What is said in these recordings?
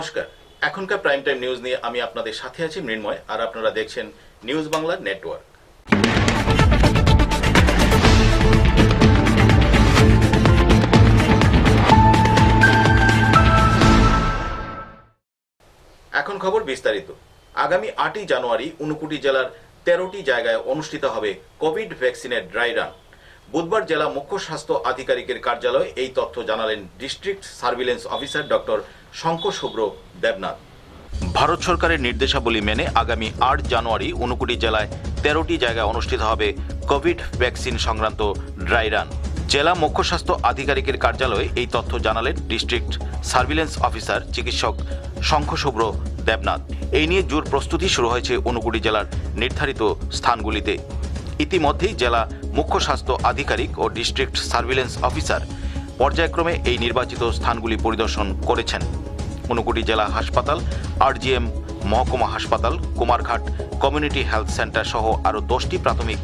নমস্কার। এখনকার prime time news নিয়ে আমি আপনাদের সাথে আছি মৃন্ময়, আর আপনারা দেখছেন নিউজ বাংলা নেটওয়ার্ক এখন খবর বিস্তারিত। আগামী আটই জানুয়ারি ঊনকোটি জেলার তেরোটি জায়গায় অনুষ্ঠিত হবে কোভিড ভ্যাকসিনের ড্রাই রান বুধবার জেলা মুখ্য স্বাস্থ্য আধিকারিকের কার্যালয়ে এই তথ্য জানালেন district surveillance officer doctor Shankha Shubhra, Debnath. Bharat সরকারের নির্দেশাবলী মেনে আগামী আট জানুয়ারি ঊনকোটি জেলায় তেরোটি জায়গায় অনুষ্ঠিত হবে কোভিড ভ্যাকসিন সংক্রান্ত ড্রাই রান। জেলা মুখ্য স্বাস্থ্য আধিকারিকের কার্যালয়ে এই তথ্য জানালেন ডিস্ট্রিক্ট সার্ভিলেন্স অফিসার চিকিৎসক শঙ্খ শুভ্র, দেবনাথ। এই নিয়ে জোর প্রস্তুতি শুরু হয়েছে ঊনকোটি জেলার নির্ধারিত স্থানগুলিতে। ইতিমধ্যেই জেলা মুখ্য স্বাস্থ্য আধিকারিক ও ডিস্ট্রিক্ট সার্ভিলেন্স অফিসার পর্যায়ক্রমে এই নির্বাচিত স্থানগুলি পরিদর্শন করেছেন। ঊনকোটি জেলা হাসপাতাল, আরজিএম মহকুমা হাসপাতাল, কুমারঘাট কমিউনিটি হেলথ সেন্টার সহ আরও দশটি প্রাথমিক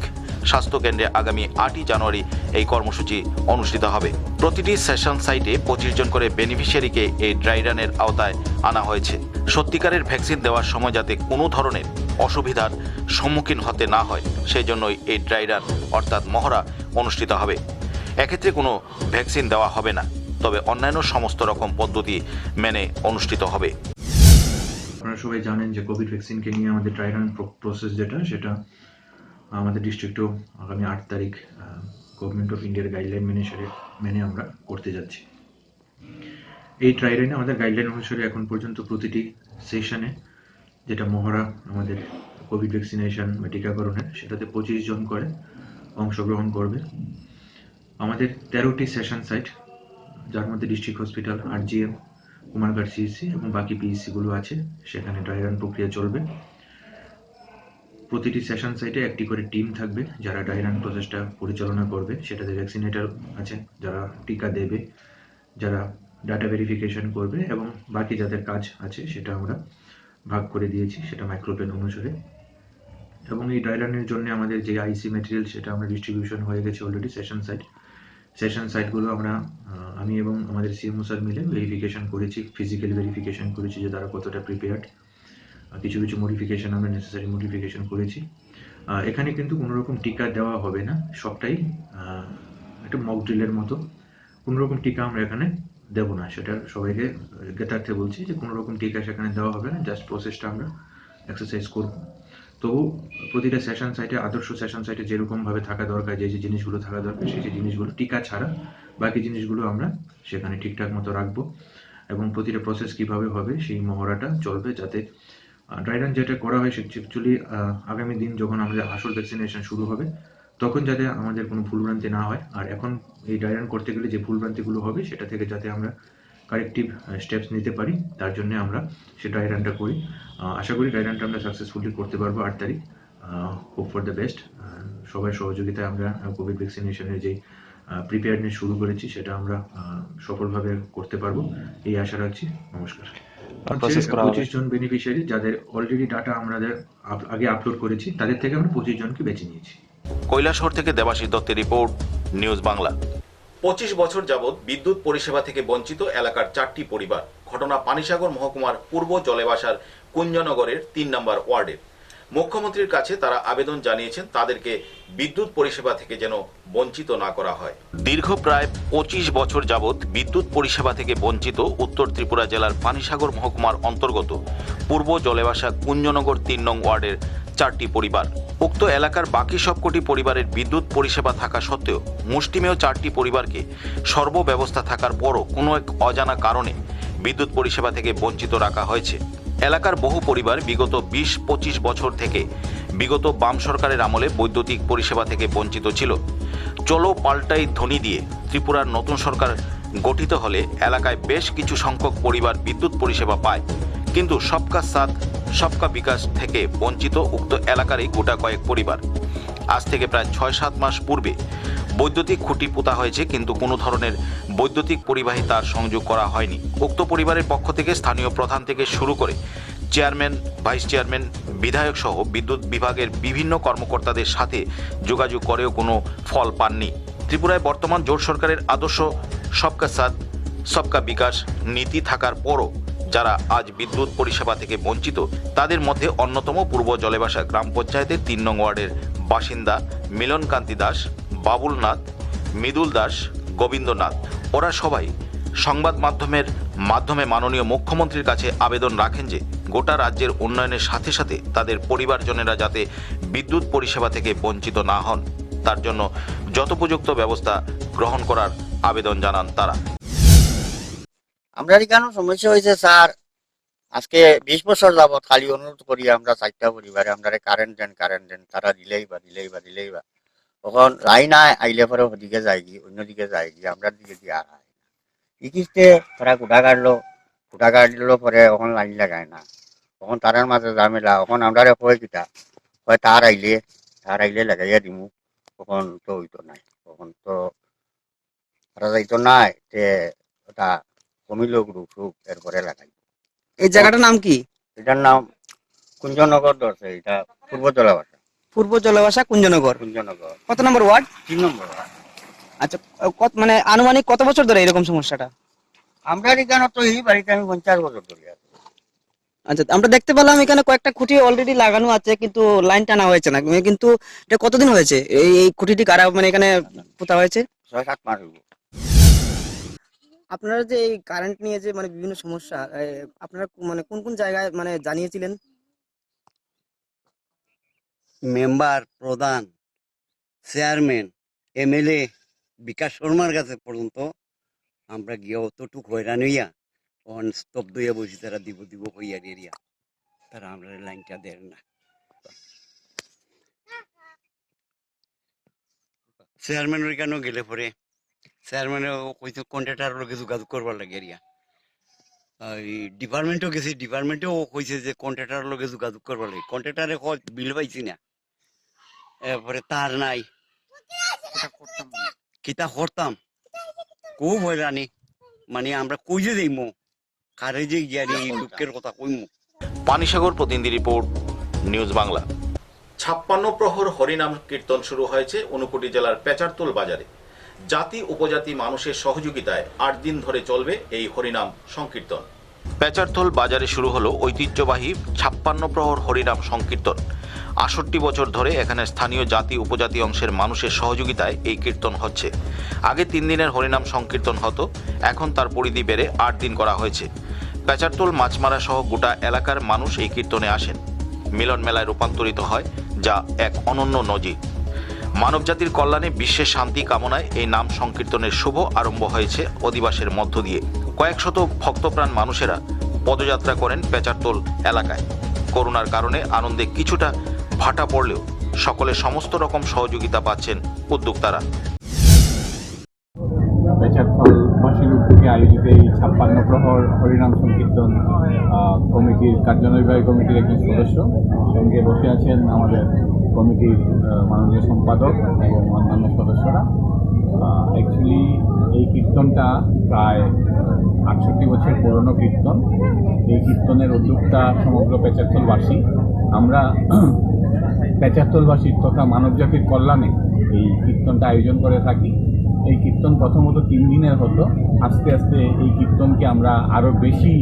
স্বাস্থ্যকেন্দ্রে আগামী আটই জানুয়ারি এই কর্মসূচি অনুষ্ঠিত হবে। প্রতিটি সেশন সাইটে পঁচিশ জন করে বেনিফিশিয়ারিকে এই ড্রাই রানের আওতায় আনা হয়েছে। সত্যিকারের ভ্যাকসিন দেওয়ার সময় যাতে কোনো ধরনের অসুবিধার সম্মুখীন হতে না হয় সেই জন্যই এই ড্রাই রান অর্থাৎ মহড়া অনুষ্ঠিত হবে। এক্ষেত্রে কোনো ভ্যাকসিন দেওয়া হবে না। তবে অন্যান্য সমস্ত রকম পদ্ধতি মেনে অনুষ্ঠিত হবে। আপনারা সবাই জানেন যে কোভিড ভ্যাকসিনকে নিয়ে আমাদের ট্রাই রান প্রসেস যেটা, সেটা আমাদের ডিস্ট্রিক্টেও আগামী আট তারিখ গভর্নমেন্ট অফ ইন্ডিয়ার গাইডলাইন মেনে সেরে, মেনে আমরা করতে যাচ্ছি। এই রানে আমাদের গাইডলাইন অনুসারে এখন পর্যন্ত প্রতিটি সেশনে যেটা মহড়া আমাদের কোভিড ভ্যাকসিনেশন বা টিকাকরণের সেটাতে পঁচিশ জন করে অংশগ্রহণ করবে। আমাদের তেরোটি সেশন সাইট যার মধ্যে ডিস্ট্রিক্ট হসপিটাল আর আরজিএম কুমারঘাট সিএসসি এবং বাকি পিএসসিগুলো আছে। সেখানে ড্রাই রান প্রক্রিয়া চলবে। প্রতিটি সেশন সাইটে একটি করে টিম থাকবে যারা ড্রাই রান প্রসেসটা পরিচালনা করবে। সেটাতে ভ্যাকসিনেটর আছে যারা টিকা দেবে, যারা ডাটা ভেরিফিকেশন করবে এবং বাকি যাদের কাজ আছে সেটা আমরা ভাগ করে দিয়েছি সেটা মাইক্রোপেন অনুসারে। এবং এই ড্রাই রানের জন্য আমাদের যে আইসি মেটেরিয়াল সেটা আমরা ডিস্ট্রিবিউশন হয়ে গেছে অলরেডি সেশন সাইট। সেশন সাইটগুলো আমরা আমি এবং আমাদের সিএমও স্যার মিলে ভেরিফিকেশন করেছি ফিজিক্যাল ভেরিফিকেশন করেছি যে তারা কতটা প্রিপেয়ার্ড কিছু কিছু মডিফিকেশন আমরা নেসেসারি মডিফিকেশন করেছি। এখানে কিন্তু কোনো রকম টিকা দেওয়া হবে না, সবটাই একটা মক ড্রিলের মতো। কোনো রকম টিকা আমরা এখানে দেবো না, সেটা সবাইকে জ্ঞাতার্থে বলছি যে কোনো রকম টিকা সেখানে দেওয়া হবে না জাস্ট প্রসেসটা আমরা এক্সারসাইজ করব। তবু প্রতিটা সেশন সাইটে আদর্শ সেশন সাইটে যেরকমভাবে থাকা দরকার, যে যে জিনিসগুলো থাকা দরকার, সেই যে জিনিসগুলো টিকা ছাড়া বাকি জিনিসগুলো আমরা সেখানে ঠিকঠাক মতো রাখব। এবং প্রতিটা প্রসেস কীভাবে হবে, সেই মহড়াটা চলবে যাতে ড্রাই রান যেটা করা হয় সেটা অ্যাকচুয়ালি আগামী দিন যখন আমাদের আসল ভ্যাকসিনেশন শুরু হবে, তখন যাতে আমাদের কোনো ভুলভ্রান্তি না হয়। আর এখন এই ড্রাই রান করতে গেলে যে ভুলভ্রান্তিগুলো হবে, সেটা থেকে যাতে আমরা কারেক্টিভ স্টেপস নিতে পারি তার জন্য আমরা সে ড্রাই রানটা করি আশা করি ড্রাই রানটা আমরা সাকসেসফুলি করতে পারব আট তারিখ। হোপ ফর দ্য বেস্ট সবার সহযোগিতায় আমরা কোভিড ভ্যাকসিনেশনের যে প্রিপেয়ারনেস শুরু করেছি সেটা আমরা সফলভাবে করতে পারব। এই আশা রাখছি। নমস্কার। হবে। পঁচিশ জন বেনিফিশিয়ারি যাদের অলরেডি ডাটা আমরা আগে আপলোড করেছি তাদের থেকে আমরা পঁচিশ জনকে বেছে নিয়েছি। কৈলাসহর থেকে দেবাশিস দত্তের রিপোর্ট নিউজ বাংলা পঁচিশ বছর যাবৎ বিদ্যুৎ পরিষেবা থেকে বঞ্চিত এলাকার চারটি পরিবার। ঘটনা পানিসাগর মহকুমার পূর্ব জলেবাসার কুঞ্জনগরের তিন নম্বর ওয়ার্ডের। মুখ্যমন্ত্রীর কাছে তারা আবেদন জানিয়েছেন তাদেরকে বিদ্যুৎ পরিষেবা থেকে যেন বঞ্চিত না করা হয়। দীর্ঘ প্রায় পঁচিশ বছর যাবৎ বিদ্যুৎ পরিষেবা থেকে বঞ্চিত উত্তর ত্রিপুরা জেলার পানিসাগর মহকুমার অন্তর্গত পূর্ব জলেবাসা কুঞ্জনগর তিন নং ওয়ার্ডের চারটি পরিবার। উক্ত এলাকার বাকি সবকটি পরিবারের বিদ্যুৎ পরিষেবা থাকা সত্ত্বেও মুষ্টিমেয় চারটি পরিবারকে সর্বব্যবস্থা থাকার পরও কোনো এক অজানা কারণে বিদ্যুৎ পরিষেবা থেকে বঞ্চিত রাখা হয়েছে। এলাকার বহু পরিবার বিগত বিশ পঁচিশ বছর থেকে বিগত বাম সরকারের আমলে বৈদ্যুতিক পরিষেবা থেকে বঞ্চিত ছিল। চলো পাল্টাই ধ্বনি দিয়ে ত্রিপুরার নতুন সরকার গঠিত হলে এলাকায় বেশ কিছু সংখ্যক পরিবার বিদ্যুৎ পরিষেবা পায়। কিন্তু সবকা সাথ, সবকা বিকাশ থেকে বঞ্চিত উক্ত এলাকারই গোটা কয়েক পরিবার। আজ থেকে প্রায় ছয় সাত মাস পূর্বে বৈদ্যুতিক খুঁটি পোতা হয়েছে, কিন্তু কোনো ধরনের বৈদ্যুতিক পরিবাহী তার সংযোগ করা হয়নি। উক্ত পরিবারের পক্ষ থেকে স্থানীয় প্রধান থেকে শুরু করে চেয়ারম্যান, ভাইস চেয়ারম্যান, বিধায়ক সহ বিদ্যুৎ বিভাগের বিভিন্ন কর্মকর্তাদের সাথে যোগাযোগ করেও কোনো ফল পাননি। ত্রিপুরায় বর্তমান জোট সরকারের আদর্শ সবকা সাথ, সবকা বিকাশ নীতি থাকার পরও যারা আজ বিদ্যুৎ পরিষেবা থেকে বঞ্চিত, তাদের মধ্যে অন্যতম পূর্ব জলেবাসা গ্রাম পঞ্চায়েতের তিন নং ওয়ার্ডের বাসিন্দা মিলনকান্তি দাস বাবুল নাথ মৃদুল দাস, গোবিন্দনাথ। ওরা সবাই সংবাদ মাধ্যমের মাধ্যমে মাননীয় মুখ্যমন্ত্রীর কাছে আবেদন রাখেন যে গোটা রাজ্যের উন্নয়নের সাথে সাথে তাদের পরিবারজনেরা যাতে বিদ্যুৎ পরিষেবা থেকে বঞ্চিত না হন, তার জন্য যথোপযুক্ত ব্যবস্থা গ্রহণ করার আবেদন জানান তারা। আমরা সমস্যা হয়েছে, স্যার। আজকে বিশ বছর যাবৎ খালি অনুরোধ করি আমরা চারটা পরিবারে, আমরা কারেন্ট দেন কারেন্ট দেন, তারা দিলেই বা দিলেই বা দিলেই বা। তখন লাইন আয় আইলে পরে ওদিকে যায় কি অন্যদিকে কি আমরা দিকে দিয়ে আর হয় না। ই তারা কুটা কাটলো কুটা কাটলো পরে ওখান লাইন লাগায় না। তখন তারার মাঝে ঝামেলা ওখান আমরা কয় কিটা হয় তার আইলে তার আইলে লাগাইয়া দিমু। তখন তো হইতো নাই তখন তো তারা যাইতো নাই তে ওটা কমিলো গ্রুপ টুপ এরপরে লাগাই এই জায়গাটার নাম কি? এটার নাম কুঞ্জনগর ধরছে এটা পূর্ব জলাবাসা পূর্ব জলবাসা কুঞ্জনগর। কুঞ্জনগর। কত নম্বর ওয়ার্ড? তিন নম্বর আচ্ছা কত মানে আনুমানিক কত বছর ধরে এরকম সমস্যাটা? আমরা এখানে তো এই বাড়িতে আমি পঞ্চাশ বছর ধরে আছি। আচ্ছা আমরা দেখতে পেলাম এখানে কয়েকটা খুঁটি অলরেডি লাগানো আছে কিন্তু লাইন টানা হয়েছে না। কিন্তু এটা কতদিন হয়েছে? এই এই খুঁটিটি কারা মানে এখানে পোতা হয়েছে? ছয় সাত মাস আপনারা যে এই কারেন্ট নিয়ে যে মানে বিভিন্ন সমস্যা আপনারা মানে কোন কোন জায়গায় মানে জানিয়েছিলেন? মেম্বার, প্রধান, চেয়ারম্যান, এমএলএ বিকাশ শর্মার কাছে পর্যন্ত আমরা গিয়ে অতটুক হয়রান হইয়া, অন স্তব্ধ হইয়া বসি, তারা দিব দিব হইয়া এরিয়া তারা আমরা লাইনটা দেন না। চেয়ারম্যানের কেন গেলে পরে? চেয়ারম্যানে কইছে কন্ট্রাক্টার লগে যোগাযোগ করবার লাগে এরিয়া এই ডিপার্টমেন্টও গেছি, ডিপার্টমেন্টেও কইছে যে কন্ট্রাক্টার লগে যোগাযোগ করবার লাগে। কন্ট্রাক্টারে বিল পাইছি না। এরপরে তার নাই। কিতা করতাম খুব হয়রানি? মানে আমরা কই যে যাইমু? কারে যে গিয়ারি লোকের কথা কইমু? পানিসাগর প্রতিনিধি রিপোর্ট নিউজ বাংলা। ছাপ্পান্ন প্রহর হরিনাম কীর্তন শুরু হয়েছে ঊনকোটি জেলার পেচারতোল বাজারে। জাতি উপজাতি মানুষের সহযোগিতায় আট দিন ধরে চলবে এই হরিনাম সংকীর্তন। পেচারতোল বাজারে শুরু হলো ঐতিহ্যবাহী ছাপ্পান্ন প্রহর হরিনাম সংকীর্তন। আষট্টি বছর ধরে এখানে স্থানীয় জাতি উপজাতি অংশের মানুষের সহযোগিতায় এই কীর্তন হচ্ছে। আগে তিন দিনের হরিনাম সংকীর্তন হতো, এখন তার পরিধি বেড়ে আট দিন করা হয়েছে। পেচারতোল মাছমারা সহ গোটা এলাকার মানুষ এই কীর্তনে আসেন। মিলন মেলায় রূপান্তরিত হয়, যা এক অনন্য নজির। মানবজাতির কল্যাণে বিশ্বের শান্তি কামনায় এই নাম সংকীর্তনের শুভ আরম্ভ হয়েছে অধিবাসের মধ্য দিয়ে। কয়েকশত ভক্তপ্রাণ মানুষেরা পদযাত্রা করেন পেচারতোল এলাকায়। করোনার কারণে আনন্দে কিছুটা ভাটা পড়লেও সকলে সমস্ত রকম সহযোগিতা পাচ্ছেন উদ্যোক্তারা। বেচারথলবাসীর উদ্যোগে আয়োজিত এই ছাপ্পান্ন প্রহর হরিনাম সংকীর্তন কমিটির কার্যনির্বাহী কমিটির একজন সদস্য সঙ্গে বসে আছেন আমাদের কমিটির মাননীয় সম্পাদক এবং অন্যান্য সদস্যরা। অ্যাকচুয়ালি এই কীর্তনটা প্রায় আটষট্টি বছর পুরনো কীর্তন। এই কীর্তনের উদ্যোক্তা সমগ্র পেচারথলবাসী আমরা পেচারতলবাসীর তথা মানবজাতির কল্যাণে এই কীর্তনটা আয়োজন করে থাকি। এই কীর্তন প্রথমত তিন দিনের হতো। আস্তে আস্তে এই কীর্তনকে আমরা আরও বেশি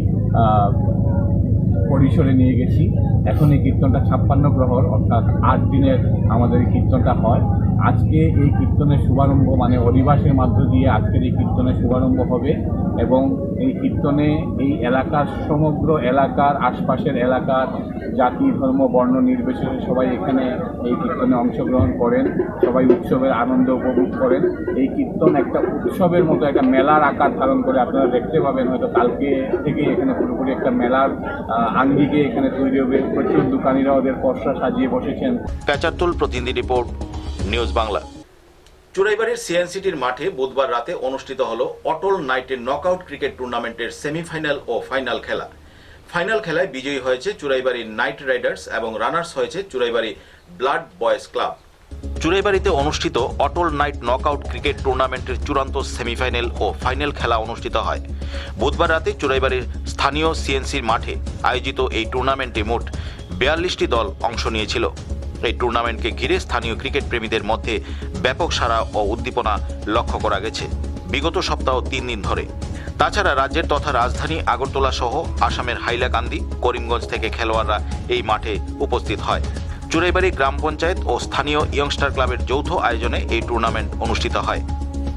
পরিসরে নিয়ে গেছি। এখন এই কীর্তনটা ছাপ্পান্ন প্রহর, অর্থাৎ আট দিনের আমাদের এই কীর্তনটা হয়। আজকে এই কীর্তনের শুভারম্ভ মানে অধিবাসের মধ্য দিয়ে আজকের এই কীর্তনের শুভারম্ভ হবে। এবং এই কীর্তনে এই এলাকার সমগ্র এলাকার আশপাশের এলাকার জাতি, ধর্ম, বর্ণ নির্বিশেষে সবাই এখানে এই কীর্তনে অংশগ্রহণ করেন, সবাই উৎসবের আনন্দ উপভোগ করেন। এই কীর্তন একটা উৎসবের মতো, একটা মেলার আকার ধারণ করে আপনারা দেখতে পাবেন। হয়তো কালকে থেকে এখানে পুরোপুরি একটা মেলার আঙ্গিকে এখানে তৈরি হবে। প্রচুর দোকানিরা ওদের পসরা সাজিয়ে বসেছেন। পেচারতুল প্রতিনিধি রিপোর্ট, নিউজ বাংলা। চুরাইবাড়ির সিএনসিটির মাঠে বুধবার রাতে অনুষ্ঠিত হল অটল নাইটের নকআউট ক্রিকেট টুর্নামেন্টের সেমিফাইনাল ও ফাইনাল খেলা। ফাইনাল খেলায় বিজয়ী হয়েছে চুরাইবাড়ির নাইট রাইডার্স এবং রানার্স হয়েছে চুরাইবাড়ি ব্লাড বয়েজ ক্লাব। চুরাইবাড়িতে অনুষ্ঠিত অটল নাইট নকআউট ক্রিকেট টুর্নামেন্টের চূড়ান্ত সেমিফাইনাল ও ফাইনাল খেলা অনুষ্ঠিত হয়। বুধবার রাতে চুরাইবাড়ির স্থানীয় সিএনসির মাঠে আয়োজিত এই টুর্নামেন্টে মোট বিয়াল্লিশটি দল অংশ নিয়েছিল। এই টুর্নামেন্টকে ঘিরে স্থানীয় ক্রিকেট প্রেমীদের মধ্যে ব্যাপক সারা ও উদ্দীপনা লক্ষ্য করা গেছে বিগত সপ্তাহ তিন দিন ধরে। তাছাড়া রাজ্যের তথা রাজধানী আগরতলা সহ আসামের হাইলাকান্দি, করিমগঞ্জ থেকে খেলোয়াড়রা এই মাঠে উপস্থিত হয়। চুরাইবাড়ি গ্রাম পঞ্চায়েত ও স্থানীয় ইয়ংস্টার ক্লাবের যৌথ আয়োজনে এই টুর্নামেন্ট অনুষ্ঠিত হয়।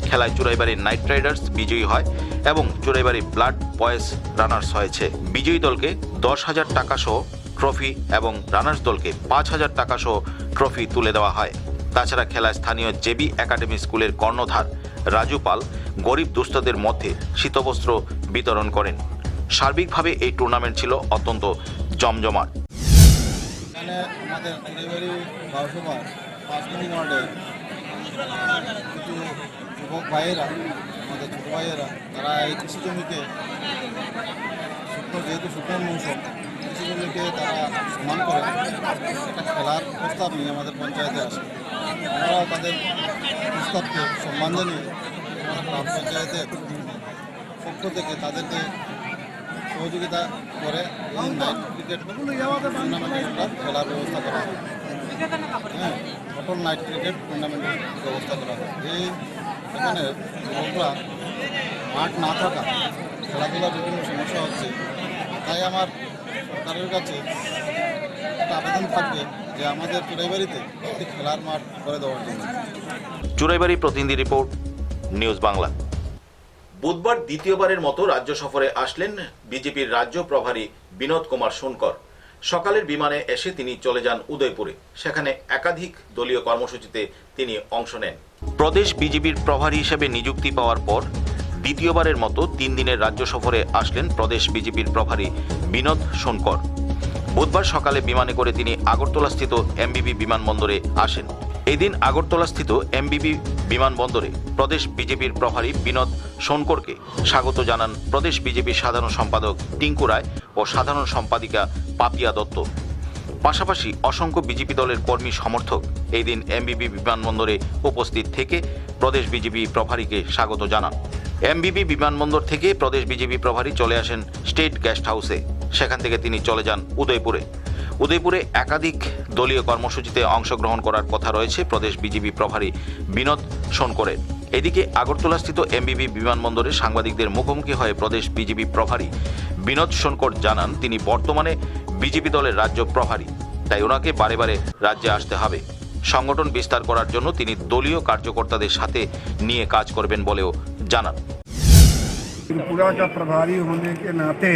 খেলায় চুরাইবাড়ির নাইট রাইডার্স বিজয়ী হয় এবং চুরাইবাড়ি ব্লাড বয়েজ রানার্স হয়েছে। বিজয়ী দলকে দশ হাজার টাকা সহ ট্রফি এবং রানার্স দলকে পাঁচ হাজার টাকা সহ ট্রফি তুলে দেওয়া হয়। তাছাড়া খেলায় স্থানীয় জেবি একাডেমি স্কুলের কর্ণধার রাজু পাল গরিব দুস্থদের মধ্যে শীতবস্ত্র বিতরণ করেন। সার্বিকভাবে এই টুর্নামেন্ট ছিল অত্যন্ত জমজমাট। যুবক ভাইয়েরা, আমাদের ছোটো ভাইয়েরা, তারা এই কৃষি জমিকে শুকনো, যেহেতু শুকনোর মৌসুম কৃষি তারা সমান করে একটা খেলার প্রস্তাব নিয়ে আমাদের পঞ্চায়েতে আসে। আমরাও তাদের প্রস্তাবকে সম্মান জানিয়ে গ্রাম পঞ্চায়েতের পক্ষ থেকে তাদেরকে সহযোগিতা করে ক্রিকেট টুর্নামেন্টের খেলার ব্যবস্থা করা হয়। হ্যাঁ অটল নাইট ক্রিকেট টুর্নামেন্টের ব্যবস্থা করা হয়। এই এখানে লোকরা মাঠ না থাকা, খেলাধুলার বিভিন্ন সমস্যা হচ্ছে। তাই আমার সরকারের কাছে একটা আবেদন থাকবে যে আমাদের চুরাইবাড়িতে একটি খেলার মাঠ করে দেওয়ার জন্য। চুরাইবাড়ি প্রতিনিধি রিপোর্ট নিউজ বাংলা। বুধবার দ্বিতীয়বারের মতো রাজ্য সফরে আসলেন বিজেপির রাজ্য প্রভারী বিনোদ কুমার সোনকর। সকালের বিমানে এসে তিনি চলে যান উদয়পুরে। সেখানে একাধিক দলীয় কর্মসূচিতে তিনি অংশ নেন। প্রদেশ বিজেপির প্রভারী হিসেবে নিযুক্তি পাওয়ার পর দ্বিতীয়বারের মতো তিন দিনের রাজ্য সফরে আসলেন প্রদেশ বিজেপির প্রভারী বিনোদ সোনকর বুধবার সকালে বিমানে করে তিনি আগরতলাস্থিত এমবিবি বিমানবন্দরে আসেন। এদিন আগরতলাস্থিত এমবিবি বিমানবন্দরে প্রদেশ বিজেপির প্রভারী বিনোদ সোনকরকে স্বাগত জানান প্রদেশ বিজেপির সাধারণ সম্পাদক টিঙ্কু রায় ও সাধারণ সম্পাদিকা পাপিয়া দত্ত। পাশাপাশি অসংখ্য বিজেপি দলের কর্মী সমর্থক এই দিন এমবিবি বিমানবন্দরে উপস্থিত থেকে প্রদেশ বিজেপি প্রভারীকে স্বাগত জানান। এমবিবি বিমানবন্দর থেকে প্রদেশ বিজেপি প্রভারী চলে আসেন স্টেট গেস্ট হাউসে। সেখান থেকে তিনি চলে যান উদয়পুরে। উদয়পুরে একাধিক দলীয় কর্মসূচিতে অংশগ্রহণ করার কথা রয়েছে প্রদেশ বিজেপি প্রভারী বিনোদ সোনকরের। এদিকে আগরতলাস্থিত এমবিবি বিমানবন্দরে সাংবাদিকদের মুখোমুখি হয়ে প্রদেশ বিজেপি প্রভারী বিনোদ সোনকর জানান তিনি বর্তমানে বিজেপি দলের রাজ্য প্রভারী তাই ওনাকে বারে বারে রাজ্যে আসতে হবে সংগঠন বিস্তার করার জন্য তিনি দলীয় কার্যকর্তাদের সাথে নিয়ে কাজ করবেন বলেও জানান त्रिपुरा का प्रभारी होने के नाते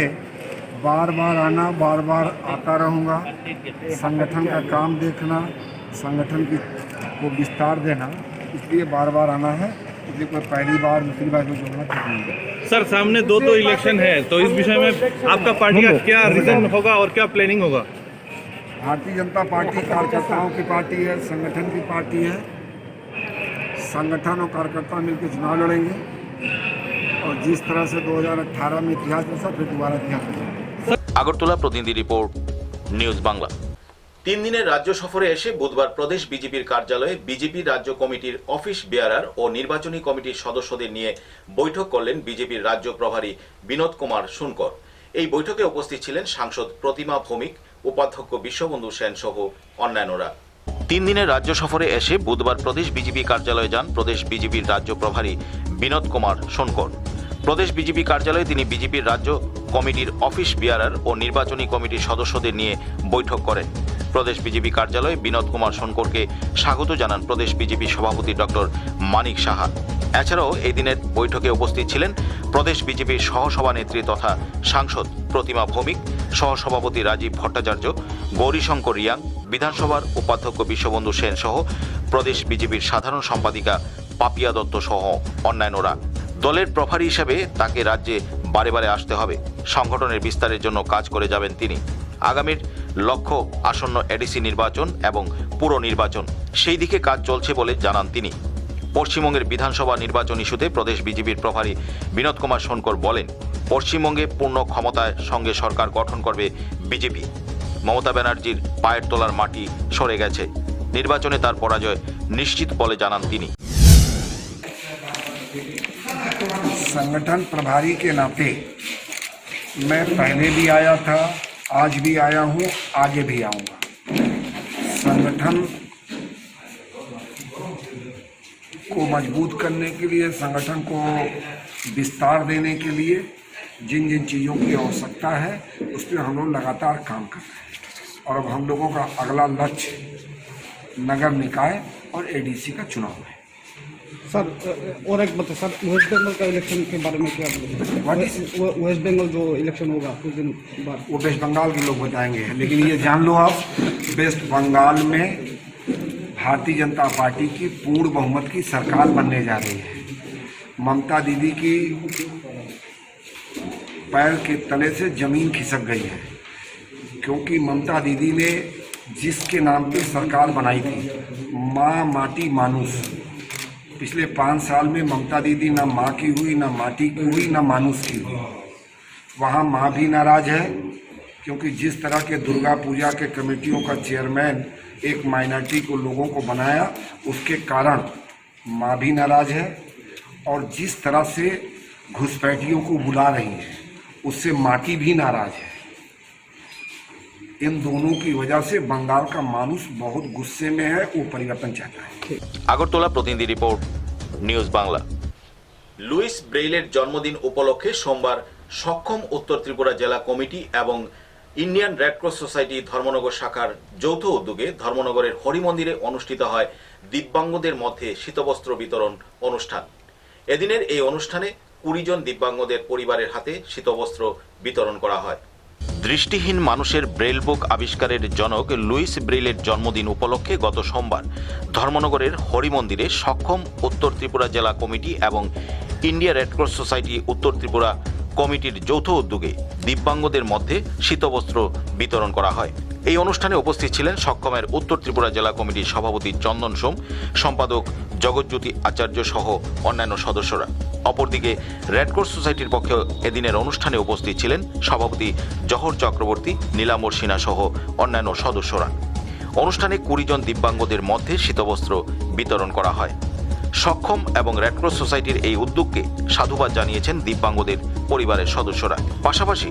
बार बार आना बार बार आता रहूँगा संगठन का काम देखना संगठन की को विस्तार देना इसलिए बार बार आना है इसलिए कोई पहली बार दूसरी बार कोई जोड़ना ठीक नहीं है सर सामने दो तो इलेक्शन है तो इस विषय में आपका पार्टी का क्या रीजन होगा और क्या प्लानिंग होगा भारतीय जनता पार्टी कार्यकर्ताओं की पार्टी है संगठन की पार्टी है संगठन और कार्यकर्ता मिलकर चुनाव लड़ेंगे और जिस तरह से 2018 में इतिहास जैसा फिर दोबारा इतिहास बनेगा আগরতলা প্রতিনিধি রিপোর্ট নিউজ বাংলা তিন দিনের রাজ্য সফরে এসে বুধবার প্রদেশ বিজেপির কার্যালয়ে বিজেপি রাজ্য কমিটির অফিস বেয়ারার ও নির্বাচনী কমিটির সদস্যদের নিয়ে বৈঠক করলেন বিজেপির রাজ্য প্রভারী বিনোদ কুমার সুনকর এই বৈঠকে উপস্থিত ছিলেন সাংসদ প্রতিমা ভৌমিক, উপাধ্যক্ষ বিশ্ববন্ধু সেন সহ অন্যান্যরা। তিন দিনের রাজ্য সফরে এসে বুধবার প্রদেশ বিজেপি কার্যালয়ে যান প্রদেশ বিজেপির রাজ্য প্রভারী বিনোদ কুমার সোনকর প্রদেশ বিজেপি কার্যালয়ে তিনি বিজেপির রাজ্য কমিটির অফিস বিয়ারার ও নির্বাচনী কমিটির সদস্যদের নিয়ে বৈঠক করেন। প্রদেশ বিজেপি কার্যালয়ে বিনোদ কুমার শঙ্করকে স্বাগত জানান প্রদেশ বিজেপি সভাপতি ডক্টর মানিক সাহা। এছাড়াও এই দিনের বৈঠকে উপস্থিত ছিলেন প্রদেশ বিজেপির সহসভানেত্রী তথা সাংসদ প্রতিমা ভৌমিক, সহসভাপতি রাজীব ভট্টাচার্য, গৌরীশঙ্কর রিয়াং, বিধানসভার উপাধ্যক্ষ বিশ্ববন্ধু সেন সহ প্রদেশ বিজেপির সাধারণ সম্পাদিকা পাপিয়া দত্ত সহ অন্যান্যরা। দলের প্রভারী হিসেবে তাকে রাজ্যে বারে বারে আসতে হবে। সংগঠনের বিস্তারের জন্য কাজ করে যাবেন তিনি। আগামীর লক্ষ্য আসন্ন এডিসি নির্বাচন এবং পুর নির্বাচন। সেই দিকে কাজ চলছে বলে জানান তিনি। পশ্চিমবঙ্গের বিধানসভা নির্বাচন ইস্যুতে প্রদেশ বিজেপির প্রভারী বিনোদ কুমার সোনকর বলেন, পশ্চিমবঙ্গে পূর্ণ ক্ষমতায় সঙ্গে সরকার গঠন করবে বিজেপি। মমতা ব্যানার্জির পায়ের তোলার মাটি সরে গেছে। নির্বাচনে তার পরাজয় নিশ্চিত বলে জানান তিনি। संगठन प्रभारी के नाते मैं पहले भी आया था, आज भी आया हूँ, आगे भी आऊँगा। संगठन को मज़बूत करने के लिए, संगठन को विस्तार देने के लिए जिन जिन चीज़ों की आवश्यकता है, उस पर हम लोग लगातार काम कर रहे हैं। और अब हम लोगों का अगला लक्ष्य नगर निकाय और एडीसी का चुनाव है। सर और एक बताए सर वेस्ट बंगाल का इलेक्शन के बारे में क्या वेस्ट बंगाल जो इलेक्शन होगा कुछ दिन बाद। वो वेस्ट बंगाल के लोग बताएँगे लेकिन ये जान लो आप वेस्ट बंगाल में भारतीय जनता पार्टी की पूर्ण बहुमत की सरकार बनने जा रही है। ममता दीदी की पैर के तले से ज़मीन खिसक गई है क्योंकि ममता दीदी ने जिसके नाम पे सरकार बनाई थी माँ माटी मानुस पिछले पाँच साल में ममता दीदी ना माँ की हुई, ना माटी की हुई, ना मानुष की हुई। वहाँ माँ भी नाराज़ है, क्योंकि जिस तरह के दुर्गा पूजा के कमेटियों का चेयरमैन एक माइनॉरिटी को लोगों को बनाया, उसके कारण माँ भी नाराज़ है और जिस तरह से घुसपैठियों को बुला रही है, उससे माटी भी नाराज़ है। इन दोनों की वजह से बंगाल का मानुष बहुत गुस्से में है वो परिवर्तन चाहता है আগরতলা প্রতিনিধি রিপোর্ট নিউজ বাংলা লুইস ব্রেইলের জন্মদিন উপলক্ষে সোমবার সক্ষম উত্তর ত্রিপুরা জেলা কমিটি এবং Indian Red Cross Society Dharmanagar শাখার যৌথ উদ্যোগে ধর্মনগরের হরিমন্দিরে অনুষ্ঠিত হয় দিব্যাঙ্গদের মধ্যে শীতবস্ত্র বিতরণ অনুষ্ঠান এদিনের এই অনুষ্ঠানে কুড়ি জন দিব্যাঙ্গদের পরিবারের হাতে শীতবস্ত্র বিতরণ করা হয় দৃষ্টিহীন মানুষের ব্রেল বুক আবিষ্কারের জনক লুইস ব্রেলের জন্মদিন উপলক্ষে গত সোমবার ধর্মনগরের হরিমন্দিরে সক্ষম উত্তর ত্রিপুরা জেলা কমিটি এবং ইন্ডিয়া রেডক্রস সোসাইটি উত্তর ত্রিপুরা কমিটির যৌথ উদ্যোগে দিব্যাঙ্গদের মধ্যে শীতবস্ত্র বিতরণ করা হয়। এই অনুষ্ঠানে উপস্থিত ছিলেন সক্ষমের উত্তর ত্রিপুরা জেলা কমিটির সভাপতি চন্দন সোম, সম্পাদক জগৎজ্যোতি আচার্য সহ অন্যান্য সদস্যরা। অপরদিকে রেডক্রস সোসাইটির পক্ষে এদিনের অনুষ্ঠানে উপস্থিত ছিলেন সভাপতি জহর চক্রবর্তী নীলাম্বর সিনহা সহ অন্যান্য সদস্যরা। অনুষ্ঠানে কুড়ি জন দিব্যাঙ্গদের মধ্যে শীতবস্ত্র বিতরণ করা হয়। সক্ষম এবং রেডক্রস সোসাইটির এই উদ্যোগকে সাধুবাদ জানিয়েছেন দিব্যাঙ্গদের পরিবারের সদস্যরা। পাশাপাশি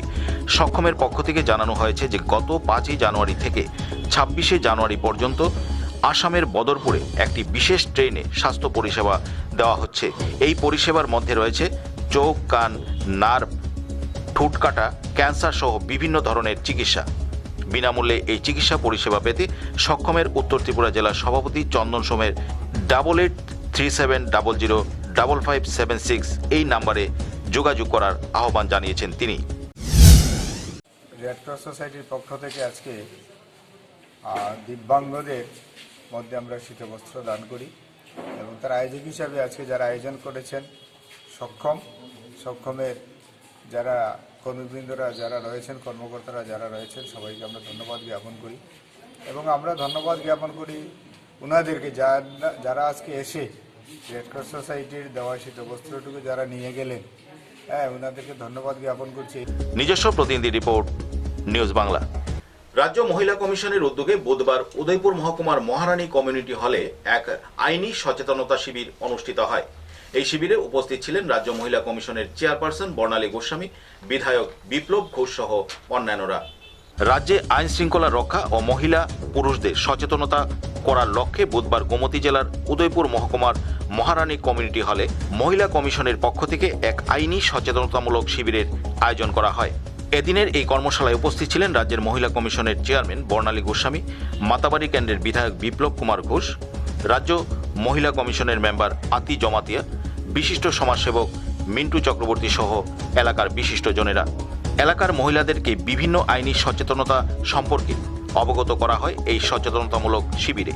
সক্ষমের পক্ষ থেকে জানানো হয়েছে যে, গত পাঁচই জানুয়ারি থেকে ছাব্বিশে জানুয়ারি পর্যন্ত আসামের বদরপুরে একটি বিশেষ ট্রেনে স্বাস্থ্য পরিষেবা দেওয়া হচ্ছে। এই পরিষেবার মধ্যে রয়েছে চোখ, কান, নার্ভ ঠোঁট কাটা ক্যান্সার সহ বিভিন্ন ধরনের চিকিৎসা। বিনামূল্যে এই চিকিৎসা পরিষেবা পেতে সক্ষমের উত্তর ত্রিপুরা জেলার সভাপতি Chandan সোমের double eight three seven double zero double five seven six এই নাম্বারে যোগাযোগ করার আহ্বান জানিয়েছেন তিনি। রেড ক্রস সোসাইটির পক্ষ থেকে আজকে দিব্যাঙ্গদের মধ্যে আমরা শীতবস্ত্র দান করি এবং তার আয়োজক হিসাবে আজকে যারা আয়োজন করেছেন, সক্ষম, সক্ষমের যারা কর্মীবৃন্দরা যারা রয়েছেন, কর্মকর্তারা যারা রয়েছেন, সবাইকে আমরা ধন্যবাদ জ্ঞাপন করি এবং আমরা ধন্যবাদ জ্ঞাপন করি ওনাদেরকে যারা যারা আজকে এসে রেড ক্রস সোসাইটির দেওয়া শীতবস্ত্রটুকু যারা নিয়ে গেলেন হ্যাঁ ওনাদেরকে ধন্যবাদ জ্ঞাপন করছি। নিজস্ব প্রতিনিধি রিপোর্ট নিউজ বাংলা। রাজ্য মহিলা কমিশনের উদ্যোগে বুধবার উদয়পুর মহকুমার মহারানী কমিউনিটি হলে এক আইনি সচেতনতা শিবির অনুষ্ঠিত হয়। এই শিবিরে উপস্থিত ছিলেন রাজ্য মহিলা কমিশনের চেয়ারপারসন বর্ণালী গোস্বামী বিধায়ক বিপ্লব ঘোষ সহ অন্যান্যরা। রাজ্যে আইন শৃঙ্খলা রক্ষা ও মহিলা পুরুষদের সচেতনতা করার লক্ষ্যে বুধবার গোমতী জেলার উদয়পুর মহকুমার মহারানী কমিউনিটি হলে মহিলা কমিশনের পক্ষ থেকে এক আইনি সচেতনতামূলক শিবিরের আয়োজন করা হয়। এদিনের এই কর্মশালায় উপস্থিত ছিলেন রাজ্যের মহিলা কমিশনের চেয়ারম্যান বর্ণালী গোস্বামী, মাতাবাড়ি কেন্দ্রের বিধায়ক বিপ্লব কুমার ঘোষ, রাজ্য মহিলা কমিশনের মেম্বার আতি জমাতিয়া, বিশিষ্ট সমাজসেবক মিন্টু চক্রবর্তী সহ এলাকার বিশিষ্টজনেরা এলাকার মহিলাদেরকে বিভিন্ন আইনি সচেতনতা সম্পর্কে অবগত করা হয় এই সচেতনতামূলক শিবিরে।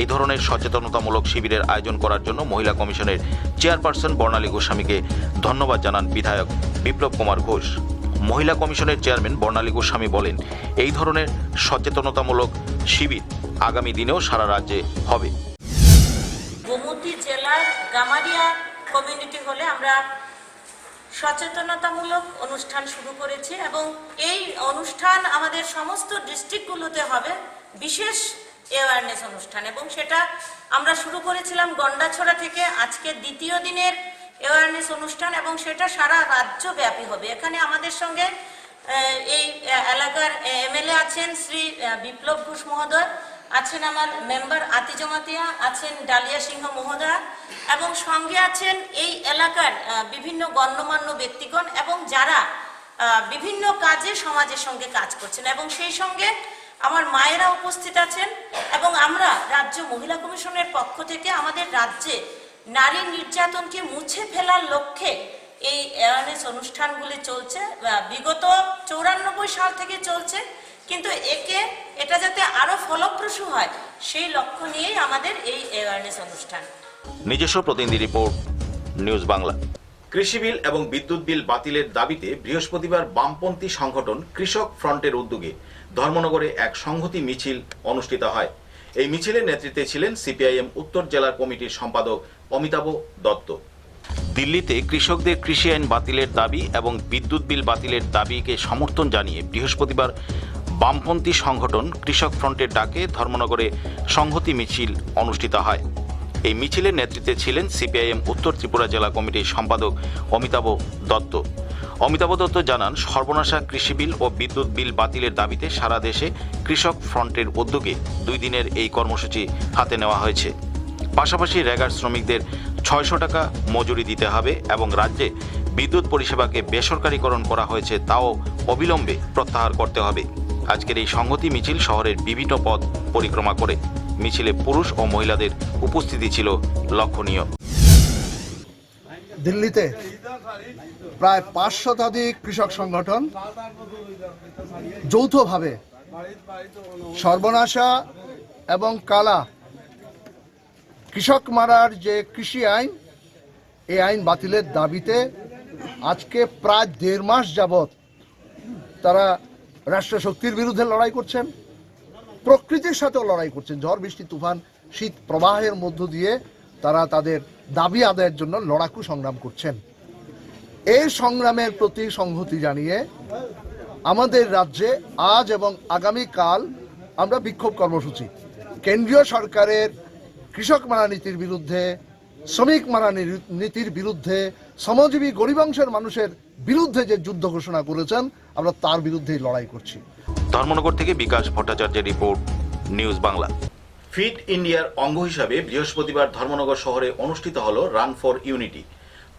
এই ধরনের সচেতনতামূলক শিবিরের আয়োজন করার জন্য মহিলা কমিশনের চেয়ারপারসন বর্ণালী গোস্বামীকে ধন্যবাদ জানান বিধায়ক বিপ্লব কুমার ঘোষ। মহিলা কমিশনের চেয়ারম্যান বর্ণালী গোস্বামী বলেন, এই ধরনের সচেতনতামূলক শিবির আগামী দিনেও সারা রাজ্যে হবে। জেলার গামারিয়া কমিউনিটি হলে আমরা সচেতনতামূলক অনুষ্ঠান শুরু করেছি এবং এই অনুষ্ঠান আমাদের সমস্ত ডিস্ট্রিক্টগুলোতে হবে, বিশেষ অ্যাওয়ারনেস অনুষ্ঠান। এবং সেটা আমরা শুরু করেছিলাম গন্ডাছড়া থেকে, আজকে দ্বিতীয় দিনের অ্যাওয়ারনেস অনুষ্ঠান এবং সেটা সারা রাজ্যব্যাপী হবে। এখানে আমাদের সঙ্গে এই এলাকার এমএলএ আছেন শ্রী বিপ্লব ঘোষ মহোদয়। আছেন আমার মেম্বার আতি জমাতিয়া আছেন ডালিয়া সিংহ মহোদয়া, এবং সঙ্গে আছেন এই এলাকার বিভিন্ন গণ্যমান্য ব্যক্তিগণ এবং যারা বিভিন্ন কাজে সমাজের সঙ্গে কাজ করছেন এবং সেই সঙ্গে আমার মায়েরা উপস্থিত আছেন এবং আমরা রাজ্য মহিলা কমিশনের পক্ষ থেকে আমাদের রাজ্যে নারী নির্যাতনকে মুছে ফেলার লক্ষ্যে এই অ্যাওয়ারনেস অনুষ্ঠানগুলি চলছে বিগত চৌরানব্বই সাল থেকে চলছে। কিন্তু একে এটা যাতে আরও ফলপ্রসূ হয় সেই লক্ষ্য নিয়েই আমাদের এই অ্যাওয়ারনেস অনুষ্ঠান। নিজস্ব প্রতিনিধি রিপোর্ট নিউজ বাংলা। কৃষি বিল এবং বিদ্যুৎ বিল বাতিলের দাবিতে বৃহস্পতিবার বামপন্থী সংগঠন কৃষক ফ্রন্টের উদ্যোগে ধর্মনগরে এক সংহতি মিছিল অনুষ্ঠিত হয়। এই মিছিলের নেতৃত্বে ছিলেন সিপিআইএম উত্তর জেলার কমিটির সম্পাদক অমিতাভ দত্ত। দিল্লিতে কৃষকদের কৃষি আইন বাতিলের দাবি এবং বিদ্যুৎ বিল বাতিলের দাবিকে সমর্থন জানিয়ে বৃহস্পতিবার বামপন্থী সংগঠন কৃষক ফ্রন্টের ডাকে ধর্মনগরে সংহতি মিছিল অনুষ্ঠিত হয়। এই মিছিলের নেতৃত্বে ছিলেন সিপিআইএম উত্তর ত্রিপুরা জেলা কমিটির সম্পাদক অমিতাভ দত্ত। অমিতাভ দত্ত জানান, সর্বনাশা কৃষি বিল ও বিদ্যুৎ বিল বাতিলের দাবিতে সারা দেশে কৃষক ফ্রন্টের উদ্যোগে দুই দিনের এই কর্মসূচি হাতে নেওয়া হয়েছে। পাশাপাশি রেগার শ্রমিকদের ছয়শো টাকা মজুরি দিতে হবে এবং রাজ্যে বিদ্যুৎ পরিষেবাকে বেসরকারীকরণ করা হয়েছে তাও অবিলম্বে প্রত্যাহার করতে হবে। আজকের এই সংহতি মিছিল শহরের বিভিন্ন পথ পরিক্রমা করে। মিছিলে পুরুষ ও মহিলাদের উপস্থিতি ছিল লক্ষণীয়। দিল্লিতে প্রায় পাঁচ শতাধিক কৃষক সংগঠন যৌথভাবে সর্বনাশা এবং কালা কৃষক মারার যে কৃষি আইন, এই আইন বাতিলের দাবিতে আজকে প্রায় দেড় মাস যাবৎ তারা রাষ্ট্র শক্তির বিরুদ্ধে লড়াই করছেন, প্রকৃতির সাথেও লড়াই করছেন। ঝড়, বৃষ্টি, তুফান, শীত প্রবাহের মধ্য দিয়ে তারা তাদের দাবি আদায়ের জন্য লড়াকু সংগ্রাম করছেন। এই সংগ্রামের প্রতি সংহতি জানিয়ে আমাদের রাজ্যে আজ এবং আগামীকাল আমরা বিক্ষোভ কর্মসূচি। কেন্দ্রীয় সরকারের কৃষক মারা নীতির বিরুদ্ধে, শ্রমিক মারা নীতির বিরুদ্ধে, শ্রমজীবী গরিবাংশের মানুষের বিরুদ্ধে যে যুদ্ধ ঘোষণা করেছেন আমরা তার বিরুদ্ধেই লড়াই করছি। ধর্মনগর থেকে বিকাশ ভট্টাচার্যের রিপোর্ট নিউজ বাংলা। ফিট ইন্ডিয়ার অঙ্গ হিসাবে বৃহস্পতিবার ধর্মনগর শহরে অনুষ্ঠিত হল রান ফর ইউনিটি।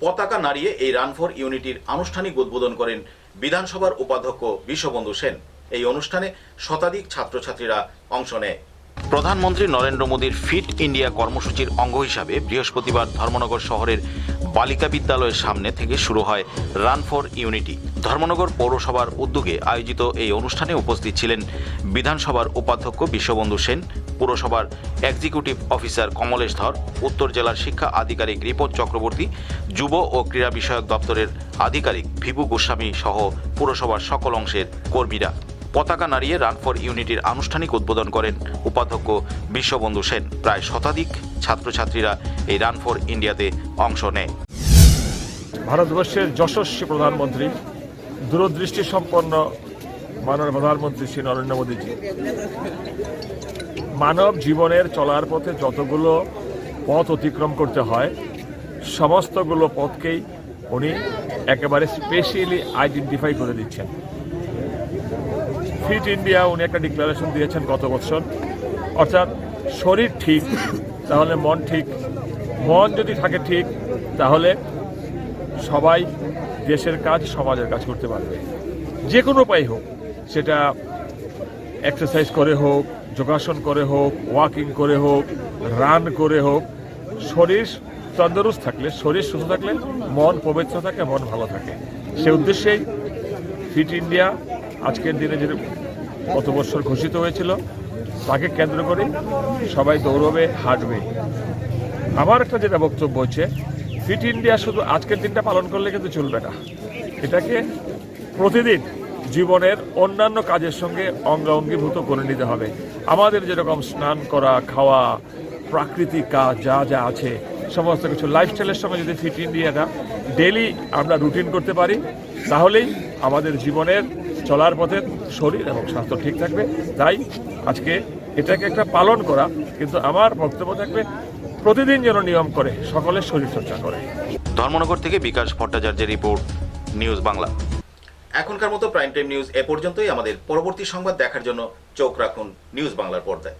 পতাকা নাড়িয়ে এই রান ফর ইউনিটির আনুষ্ঠানিক উদ্বোধন করেন বিধানসভার উপাধ্যক্ষ বিশ্ববন্ধু সেন। এই অনুষ্ঠানে শতাধিক ছাত্রছাত্রীরা অংশ নেয়। প্রধানমন্ত্রী নরেন্দ্র মোদীর ফিট ইন্ডিয়া কর্মসূচির অঙ্গ হিসাবে বৃহস্পতিবার ধর্মনগর শহরের বালিকা বিদ্যালয়ের সামনে থেকে শুরু হয় রান ফর ইউনিটি। ধর্মনগর পৌরসভার উদ্যোগে আয়োজিত এই অনুষ্ঠানে উপস্থিত ছিলেন বিধানসভার উপাধ্যক্ষ বিশ্ববন্ধু সেন, পুরসভার এক্সিকিউটিভ অফিসার কমলেশ ধর, উত্তর জেলার শিক্ষা আধিকারিক রিপন চক্রবর্তী, যুব ও ক্রীড়া বিষয়ক দপ্তরের আধিকারিক ভিভু গোস্বামী সহ পুরসভার সকল অংশের কর্মীরা। পতাকা নাড়িয়ে রান ফর ইউনিটির আনুষ্ঠানিক উদ্বোধন করেন উপাধ্যক্ষ বিশ্ববন্ধু সেন। প্রায় শতাধিক ছাত্রছাত্রীরা এই রান ফর ইন্ডিয়াতে অংশ নেয়। ভারতবর্ষের যশস্বী প্রধানমন্ত্রী, দূরদৃষ্টি সম্পন্ন মাননীয় প্রধানমন্ত্রী শ্রী নরেন্দ্র মোদীজি। মানব জীবনের চলার পথে যতগুলো পথ অতিক্রম করতে হয়, সমস্তগুলো পথকেই উনি একেবারে স্পেশালি আইডেন্টিফাই করে দিচ্ছেন। ফিট ইন্ডিয়া উনি একটা ডিক্লারেশন দিয়েছেন গত বছর। অর্থাৎ শরীর ঠিক, তাহলে মন ঠিক। মন যদি থাকে ঠিক, তাহলে সবাই দেশের কাজ সমাজের কাজ করতে পারবে। যে কোনো উপায় হোক, সেটা এক্সারসাইজ করে হোক, যোগাসন করে হোক ওয়াকিং করে হোক রান করে হোক, শরীর তন্দরুস্ত থাকলে, শরীর সুস্থ থাকলে, মন পবিত্র থাকে, মন ভালো থাকে। সে উদ্দেশ্যেই ফিট ইন্ডিয়া আজকের দিনে যে গত বছর ঘোষিত হয়েছিল, তাকে কেন্দ্র করে সবাই দৌড়বে, হাঁটবে। আমার একটা যেটা বক্তব্য হচ্ছে ফিট ইন্ডিয়া শুধু আজকের দিনটা পালন করলে কিন্তু চলবে না। এটাকে প্রতিদিন জীবনের অন্যান্য কাজের সঙ্গে অঙ্গাঙ্গীভূত করে নিতে হবে। আমাদের যেরকম স্নান করা, খাওয়া, প্রাকৃতিক কাজ যা যা আছে, সমস্ত কিছু লাইফস্টাইলের সঙ্গে যদি ফিট ইন্ডিয়াটা ডেলি আমরা রুটিন করতে পারি, তাহলেই আমাদের জীবনের চলার পথে শরীর এবং স্বাস্থ্য ঠিক থাকবে। তাই আজকে এটাকে একটা পালন করা, কিন্তু আমার বক্তব্য থাকবে প্রতিদিন যেন নিয়ম করে সকলের শরীরচর্চা করে। ধর্মনগর থেকে বিকাশ ভট্টাচার্যের রিপোর্ট নিউজ বাংলা। এখনকার মতো প্রাইম টাইম নিউজ এ পর্যন্তই আমাদের পরবর্তী সংবাদ দেখার জন্য চোখ রাখুন নিউজ বাংলার পর্দায়।